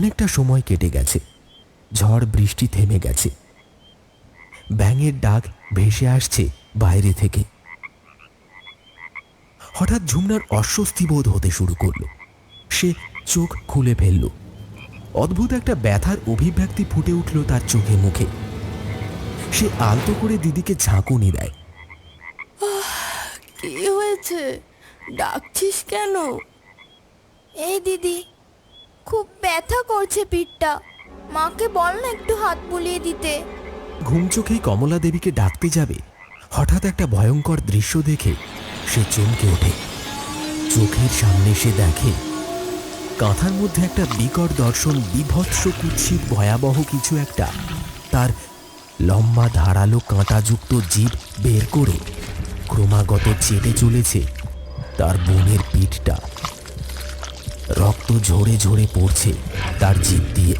অনেকটা সময় কেটে গেছে। ঝড় বৃষ্টি থেমে গেছে। ব্যাঙের ডাক ভেসে আসছে বাইরে থেকে। হঠাৎ ঝুমনার অস্বস্তি বোধ হতে শুরু করল। সে চোখ খুলে ফেলল। অদ্ভুত একটা ব্যথার অভিব্যক্তি ফুটে উঠল তার চোখে মুখে। সে আলতো করে দিদিকে ঝাঁকুনি দেয়। কি হয়েছে? ডাকছিস কেন? এই দিদি খুব ব্যথা করছে পিঠটা। মাকে বল না একটু হাত বুলিয়ে দিতে। ঘুম চোখেই কমলা দেবীকে ডাকতে যাবে। হঠাৎ একটা ভয়ঙ্কর দৃশ্য দেখে সে চমকে ওঠে। চোখের সামনে সে দেখে কাঁথার মধ্যে একটা বিকট দর্শন, বিভৎস কুৎসিত, ভয়াবহ কিছু একটা। তার লম্বা ধারালো কাঁটাযুক্ত জীব বের করে ক্রমাগত চেটে চলেছে তার বোনের পিঠটা। রক্ত ঝরে ঝরে পড়ছে। তার জিভ দিয়ে